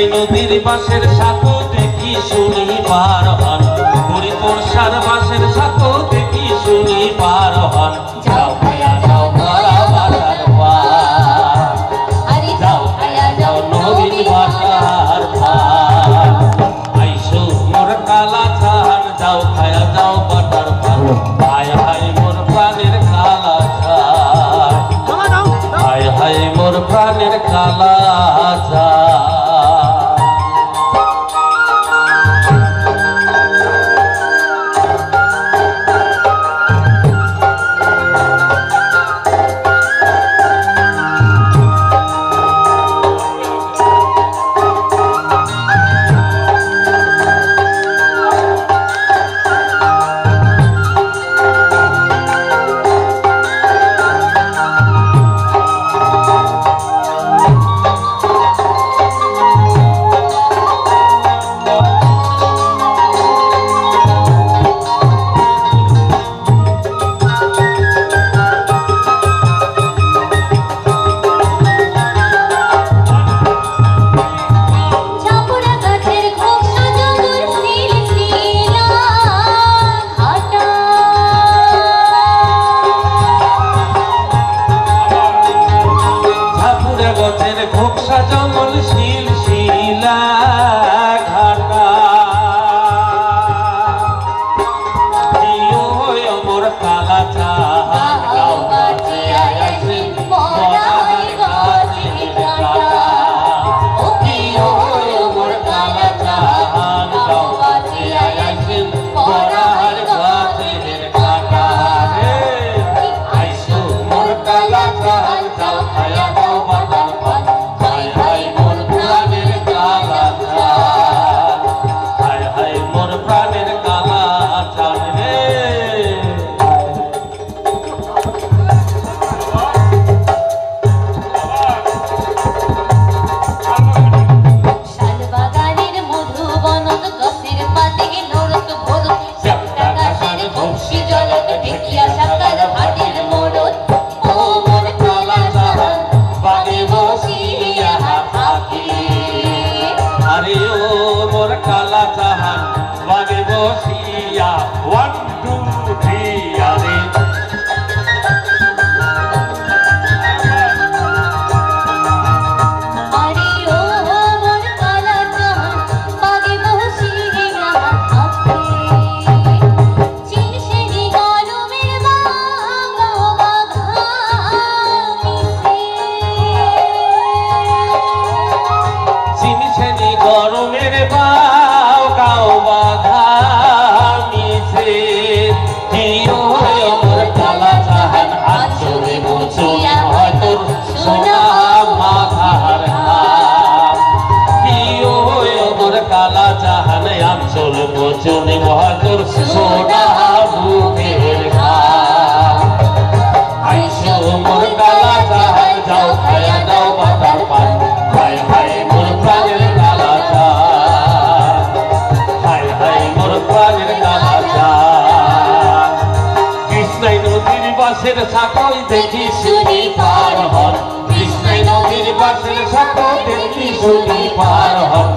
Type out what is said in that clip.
ওই নদীর বাঁশের সাঁকো দেখি শুনি পার হন। হরিপুর সার বাঁশের সাঁকো দেখি শুনি পার হন। যাও ভাইয়া, যাও মারা যাও ভাইয়া নদীর বাসার পার। আইসো মোর কালা ছাড় যাও ভাইয়া, যাও বাটা 花 নদীর সাঁকল দেখি শুনি পার হন। কৃষ্ণ নদীর পাশের সাঁকল দেখি শুনি পার হন।